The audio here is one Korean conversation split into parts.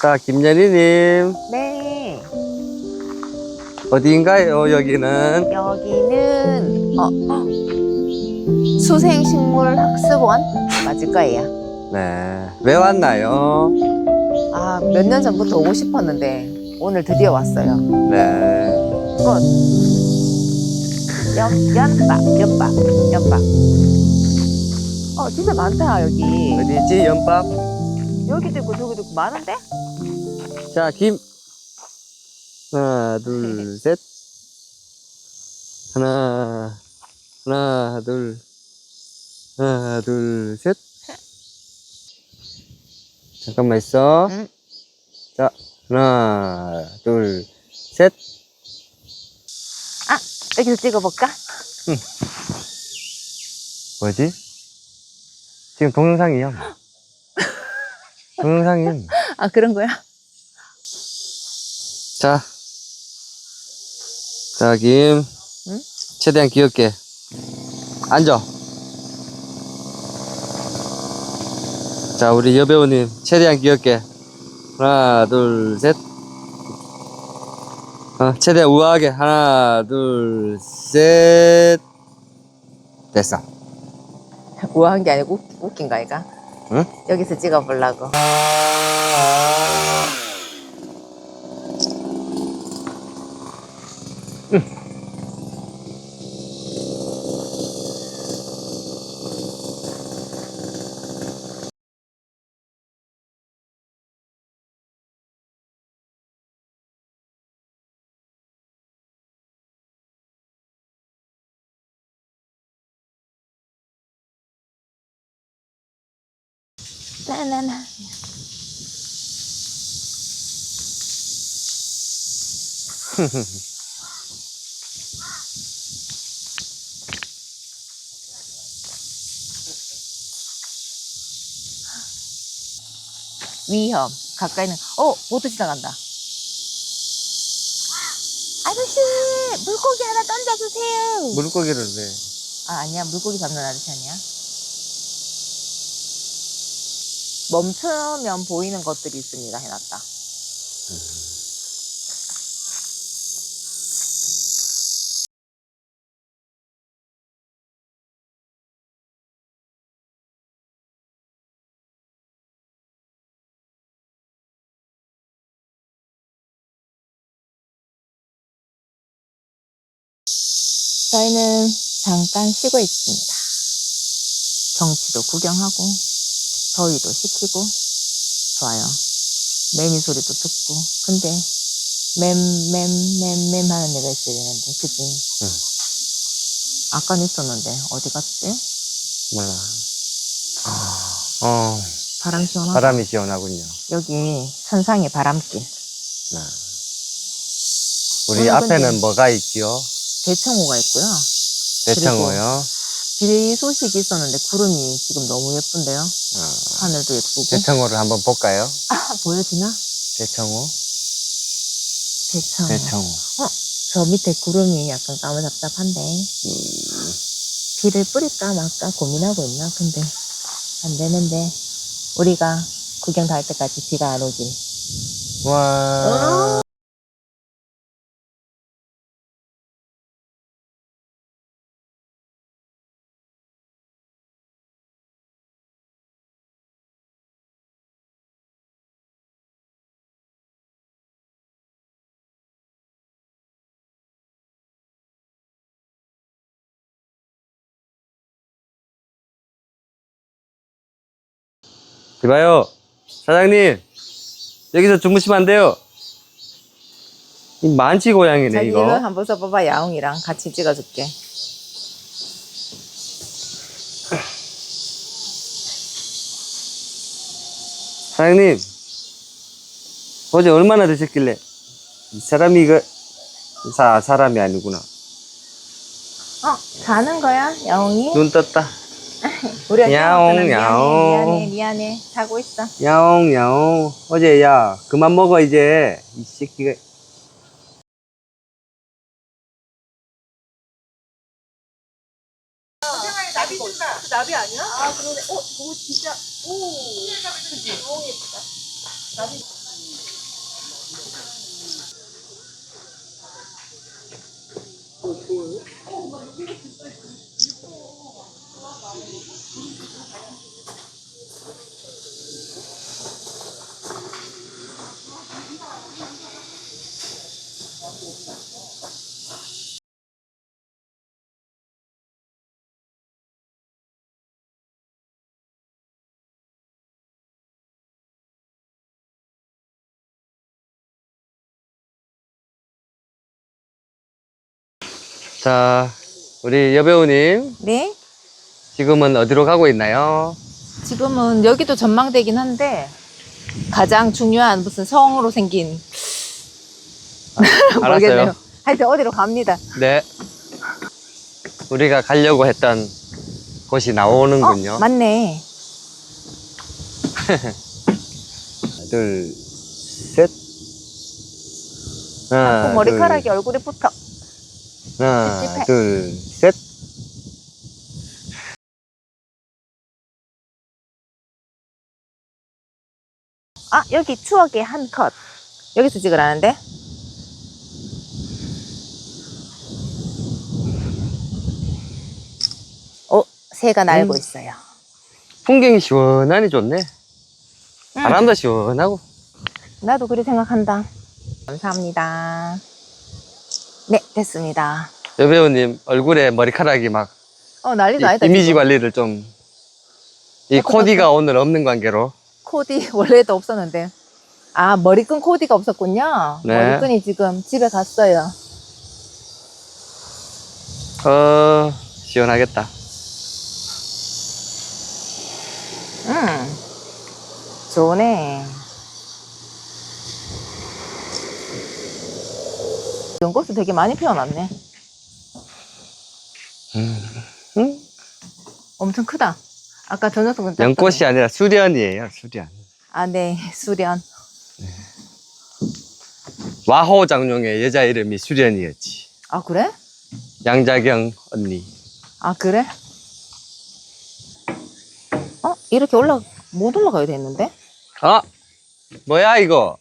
자, 김연희님. 네. 어디인가요, 여기는? 여기는 어, 어. 수생식물학습원 맞을 거예요. 네. 왜 왔나요? 아, 몇 년 전부터 오고 싶었는데 오늘 드디어 왔어요. 네. 꽃. 연, 연박, 연박, 연박. 어, 진짜 많다, 여기. 어디지, 연밥? 여기도 있고 저기도 있고 많은데? 자, 김. 하나, 둘, 셋. 하나, 하나, 둘. 하나, 둘, 셋. 잠깐만 있어. 응. 자, 하나, 둘, 셋. 아, 여기서 찍어볼까? 뭐지? 지금 동영상이요. 동영상임. 아, 그런 거야? 자. 자, 김. 응? 최대한 귀엽게. 앉아. 자, 우리 여배우님, 최대한 귀엽게. 하나, 둘, 셋. 어, 최대한 우아하게. 하나, 둘, 셋. 됐어. 우아한 게 아니고 웃- 웃긴 거 아이가? 응? 여기서 찍어보려고. 나나나. 위험. 가까이는, 어, 보트 지나간다. 아저씨, 물고기 하나 던져주세요. 물고기를 왜? 아, 아니야. 물고기 잡는 아저씨 아니야? 멈추면 보이는 것들이 있습니다. 해놨다. 저희는 잠깐 쉬고 있습니다. 경치도 구경하고, 더위도 식히고, 좋아요. 매미 소리도 듣고, 근데, 맴, 맴, 맴, 맴 하는 애가 있어야 되는데, 그지? 응. 아까 있었는데, 어디 갔지? 몰라. 어, 바람 시원하다. 바람이 시원하군요. 여기, 천상의 바람길. 네. 우리 앞에는 뭐가 있지요? 대청호가 있고요. 대청호요. 비 소식이 있었는데, 구름이 지금 너무 예쁜데요? 어, 하늘도 예쁘고. 대청호를 한번 볼까요? 아, 보여지나? 대청호. 대청호. 대청호. 어, 저 밑에 구름이 약간 까무잡잡한데 음, 비를 뿌릴까 말까 고민하고 있나? 근데 안 되는데 우리가 구경 다할 때까지 비가 안 오길. 와. 이봐요. 사장님. 여기서 주무시면 안 돼요. 이 만치 고양이네, 자기 이거. 이거 한번 써봐봐 야옹이랑 같이 찍어줄게. 사장님, 어제 얼마나 드셨길래? 이 사람이 이거, 사, 사람이 아니구나. 어 자는 거야 야옹이? 눈 떴다. 우리가 야옹, 깨웠구나. 야옹. 미안해 미안해 자고 있어. 야옹, 야옹. 어제, 야, 그만 먹어, 이제. 이 새끼가. 나비 아니야? 아 그러네. 어 저거 진짜 오. 그지. 너무 예쁘다. 나비. 자, 우리 여배우님, 네. 지금은 어디로 가고 있나요? 지금은 여기도 전망대긴 한데 가장 중요한 무슨 성으로 생긴 알았어요. 하여튼 어디로 갑니다. 네. 우리가 가려고 했던 곳이 나오는군요. 어, 맞네. 하나, 둘, 셋. 하나, 그 머리카락이 얼굴에 붙어. 둘, 하나, 찝찝해. 둘, 셋. 아 여기 추억의 한 컷. 여기서 찍으라는데? 어, 새가 날고 음. 있어요. 풍경이 시원하니 좋네. 응. 바람도 시원하고. 나도 그렇게 생각한다. 감사합니다. 네, 됐습니다. 여배우님 얼굴에 머리카락이 막 어, 난리도 이, 아니다. 이미지 지금. 관리를 좀. 이 어떡하지? 코디가 오늘 없는 관계로. 코디 원래도 없었는데. 아, 머리끈 코디가 없었군요. 네. 머리끈이 지금 집에 갔어요. 어, 시원하겠다. 음, 좋네. 연꽃을 되게 많이 피워놨네. 응? 엄청 크다. 아까 저 녀석은 작더니. 연꽃이 아니라 수련이에요, 수련. 아, 네, 수련. 와호 장룡의 여자 이름이 수련이었지. 아, 그래? 양자경 언니. 아, 그래? 어? 이렇게 올라, 못 올라가야 되는데? 어? 뭐야, 이거?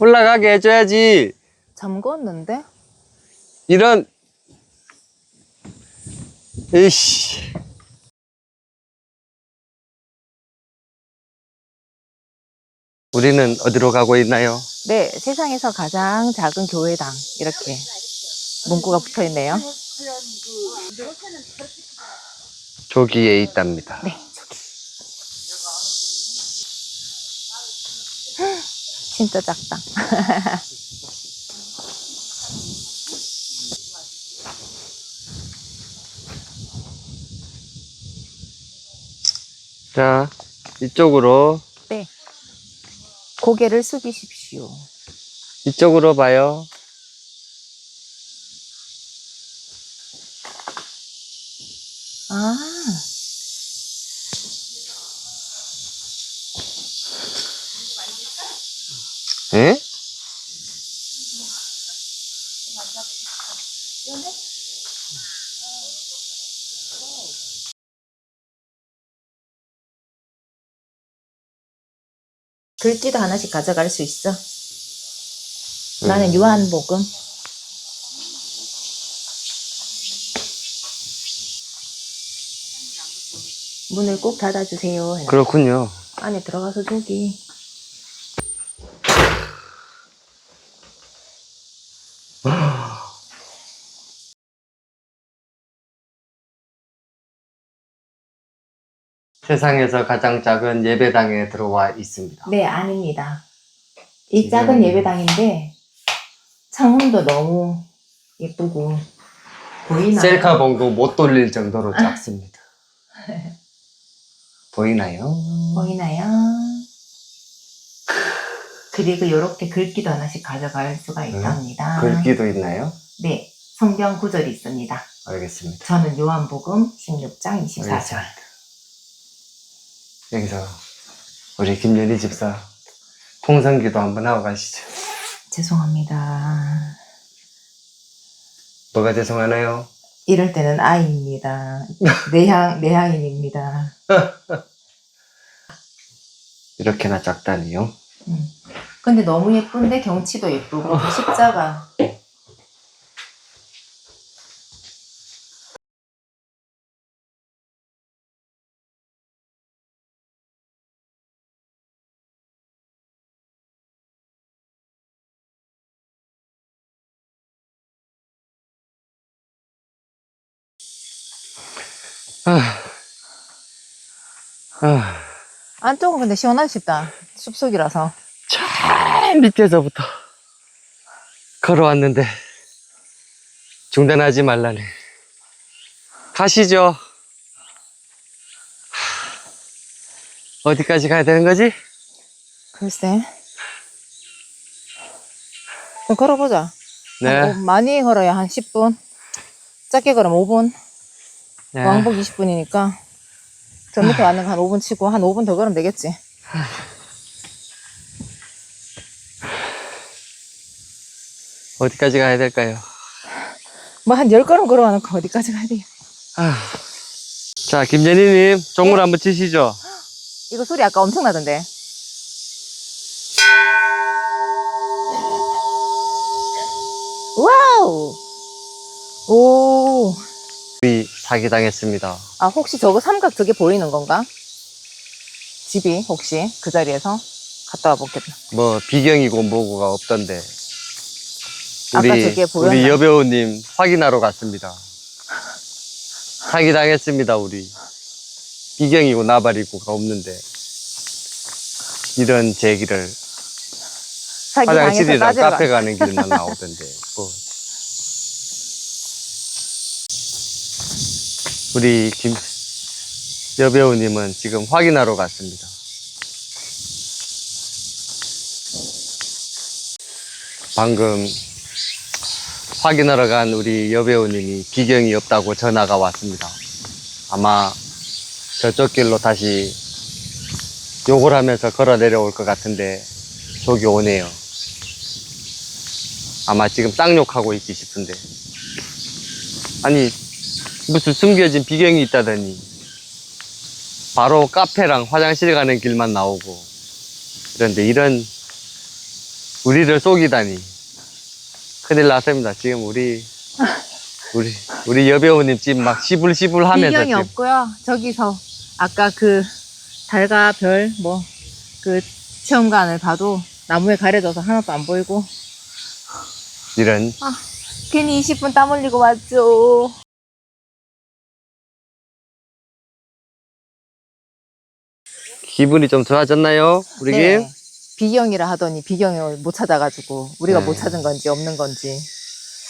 올라가게 해줘야지. 잠궜는데? 이런. 이씨. 우리는 어디로 가고 있나요? 네, 세상에서 가장 작은 교회당. 이렇게 문구가 붙어 있네요. 조기에 있답니다. 네, 저기. 진짜 작다. 자, 이쪽으로, 네. 고개를 숙이십시오. 이쪽으로 봐요. 아, 글귀도 하나씩 가져갈 수 있어. 나는 요한복음. 문을 꼭 닫아주세요. 그렇군요. 안에 들어가서 저기. 세상에서 가장 작은 예배당에 들어와 있습니다. 네, 아닙니다. 이 작은 지금- 예배당인데 창문도 너무 예쁘고 보이나요? 셀카봉도 못 돌릴 정도로 작습니다. 보이나요? 보이나요? 그리고 이렇게 글귀도 하나씩 가져갈 수가 있답니다. 글귀도 있나요? 네, 성경 구절이 있습니다. 알겠습니다. 저는 요한복음 16장 24절. 알겠습니다. 여기서 우리 김연희 집사 통성기도 한번 하고 가시죠. 죄송합니다. 뭐가 죄송하나요? 이럴 때는 아이입니다. 내향, 내향인입니다. 이렇게나 작다니요? 음. 근데 너무 예쁜데 경치도 예쁘고 그 십자가. 아, 아, 안쪽은 근데 시원하기 쉽다. 숲속이라서. 저 밑에서부터 걸어왔는데 중단하지 말라네. 가시죠. 어디까지 가야 되는 거지? 글쎄. 좀 걸어보자. 네. 한 오- 많이 걸어야 한 10분. 짧게 걸으면 5분. 네. 왕복 20분이니까. 저 밑에 왔는 거한 5분 치고 한 5분 더 걸으면 되겠지. 어디까지 가야 될까요? 뭐 한 10걸음 걸어가놓고 어디까지 가야 돼? 아. 자, 김jen이님, 종물 네. 한번 치시죠. 이거 소리 아까 엄청 나던데. 와우! 사기당했습니다. 아, 혹시 저거 삼각 저게 보이는 건가? 집이 혹시 그 자리에서 갔다 와 보겠다. 뭐, 비경이고 뭐고가 없던데. 아까 우리, 저게 보였나? 우리 여배우님 확인하러 갔습니다. 사기당했습니다, 우리. 비경이고 나발이고가 없는데. 이런 제기를 방에서 화장실이랑 따지러 카페 가. 가는 길만 나오던데. 뭐. 우리 김 여배우님은 지금 확인하러 갔습니다. 방금 확인하러 간 우리 여배우님이 비경이 없다고 전화가 왔습니다. 아마 저쪽 길로 다시 욕을 하면서 걸어 내려올 것 같은데 저기 오네요. 아마 지금 쌍욕하고 있기 싶은데. 아니, 무슨 숨겨진 비경이 있다더니, 바로 카페랑 화장실 가는 길만 나오고, 그런데 이런, 우리를 속이다니. 큰일 났습니다. 지금 우리, 우리, 우리 여배우님 지금 막 시불시불 하면서 비경이 지금 없고요. 저기서 아까 그 달과 별 뭐 그 체험관을 봐도 나무에 가려져서 하나도 안 보이고 이런, 아 괜히 20분 땀 흘리고 왔죠. 기분이 좀 좋아졌나요? 우리 김? 네. 비경이라 하더니 비경을 못 찾아가지고 우리가 네. 못 찾은 건지 없는 건지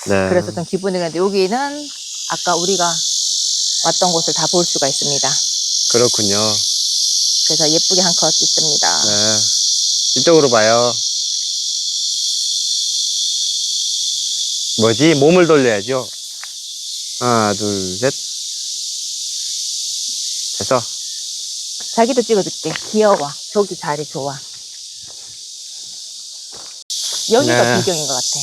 네. 그래서 좀 기분이 그런데 여기는 아까 우리가 왔던 곳을 다 볼 수가 있습니다. 그렇군요. 그래서 예쁘게 한 컷 있습니다. 네. 이쪽으로 봐요. 뭐지? 몸을 돌려야죠. 하나, 둘, 셋. 됐어. 자기도 찍어줄게. 귀여워. 저기 자리 좋아. 여기가 네. 비경인 것 같아.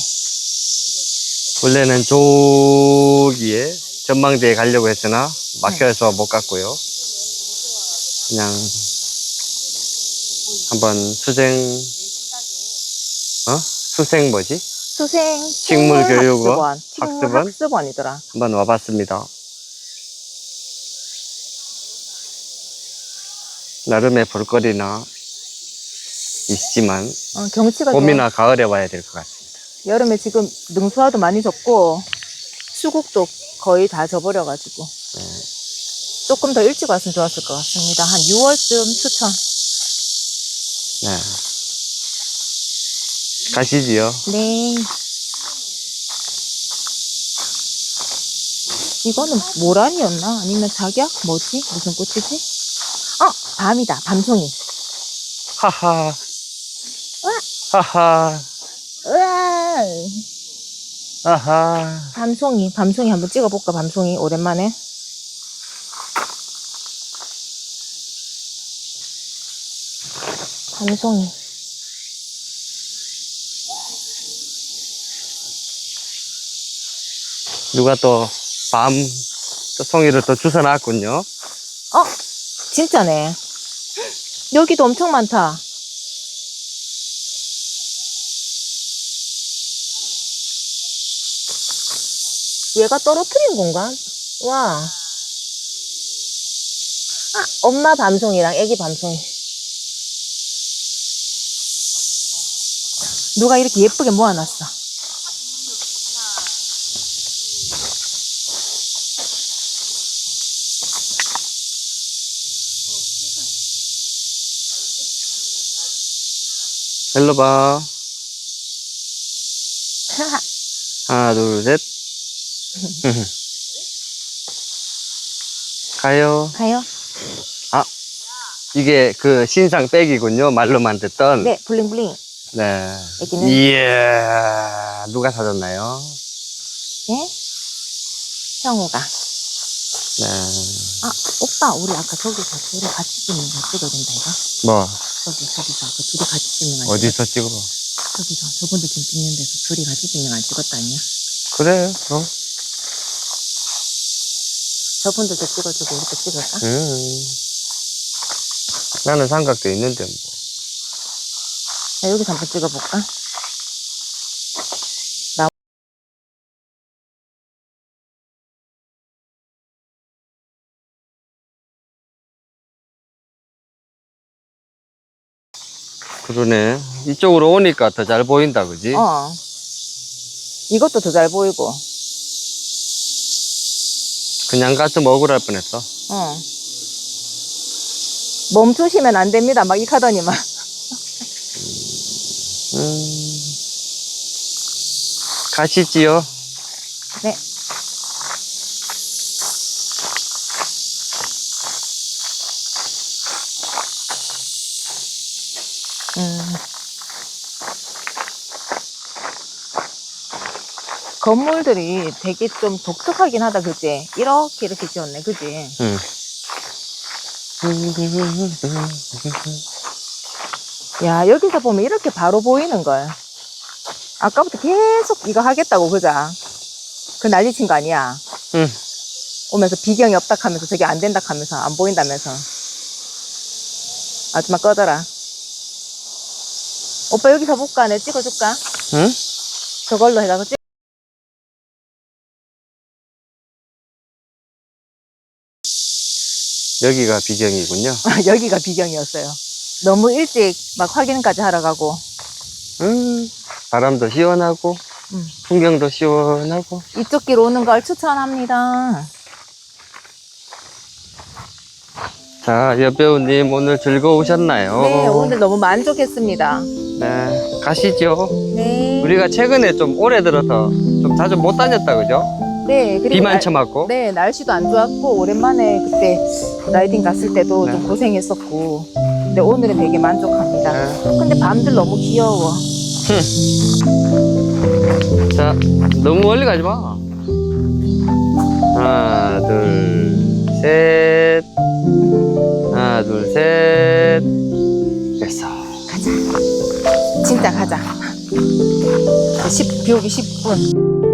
원래는 저기에 전망대에 가려고 했으나 막혀서 못 갔고요. 그냥 한번 수생, 어? 수생 뭐지? 수생 식물 교육원? 학습원. 식물 학습원? 학습원이더라. 한번 와봤습니다. 나름의 볼거리나 있지만 어, 경치가 봄이나 가을에 와야 될 것 같습니다. 좋아. 여름에 지금 능수화도 많이 졌고 수국도 거의 다 져버려가지고 네. 조금 더 일찍 왔으면 좋았을 것 같습니다. 한 6월쯤 추천. 네. 가시지요. 네. 이거는 모란이었나? 아니면 작약? 뭐지? 무슨 꽃이지? 어! 밤이다. 밤송이. 하하. 하하. 으아! 하하. 밤송이. 밤송이 한번 찍어볼까? 밤송이. 오랜만에. 밤송이. 누가 또 밤 송이를 또 주워놨군요. 어? 진짜네. 여기도 엄청 많다. 얘가 떨어뜨린 건가? 와. 아, 엄마 밤송이랑 애기 밤송이. 누가 이렇게 예쁘게 모아놨어. 일로 봐. 하나, 둘, 셋. 가요. 가요? 아, 이게 그 신상 백이군요. 말로만 듣던. 네, 블링블링. 네. 여기는? 이야, 누가 사줬나요? 네? 형우가. 네. 아, 오빠, 우리 아까 저기서 둘이 같이 찍는 거 찍어야 된다, 이거? 뭐, 저기, 저기서 아까 둘이 같이 찍는 거. 안 어디서 찍어? 저기서, 저분들 지금 찍는 데서 둘이 같이 찍는 거 안 찍었다, 아니야? 그래, 그럼. 저분들도 찍어주고, 우리도 찍을까? 음. 나는 삼각도 있는데, 뭐. 자, 여기서 한번 찍어볼까? 그러네. 이쪽으로 오니까 더 잘 보인다, 그지? 어. 이것도 더 잘 보이고, 그냥 가서 먹으라 할 뻔했어. 어. 멈추시면 안 됩니다, 막 이카더니만. 음. 가시지요. 네. 건물들이 되게 좀 독특하긴 하다, 그지? 이렇게 이렇게 지었네, 그지? 응. 야, 여기서 보면 이렇게 바로 보이는 걸. 아까부터 계속 이거 하겠다고, 그자? 그 난리 친 거 아니야? 응. 오면서 비경이 없다 하면서 저게 안 된다 하면서 안 보인다면서. 아줌마 꺼져라. 오빠 여기서 볼까? 내 찍어줄까? 응? 저걸로 해가지고 찍 여기가 비경이군요. 아, 여기가 비경이었어요. 너무 일찍 막 확인까지 하러 가고. 음, 바람도 시원하고, 음. 풍경도 시원하고. 이쪽 길 오는 걸 추천합니다. 자, 여배우님 오늘 즐거우셨나요? 네, 오늘 너무 만족했습니다. 네, 가시죠. 네. 우리가 최근에 좀 올해 들어서 좀 자주 못 다녔다, 그죠? 네, 그리고 비만 날- 쳐맞고. 네, 날씨도 안 좋았고, 오랜만에 그때 라이딩 갔을 때도 네. 좀 고생했었고, 근데 오늘은 되게 만족합니다. 네. 근데 밤들 너무 귀여워. 자, 너무 멀리 가지 마. 하나, 둘, 셋. 하나, 둘, 셋. 됐어. 진짜 가자. 10, 비 오기 10분.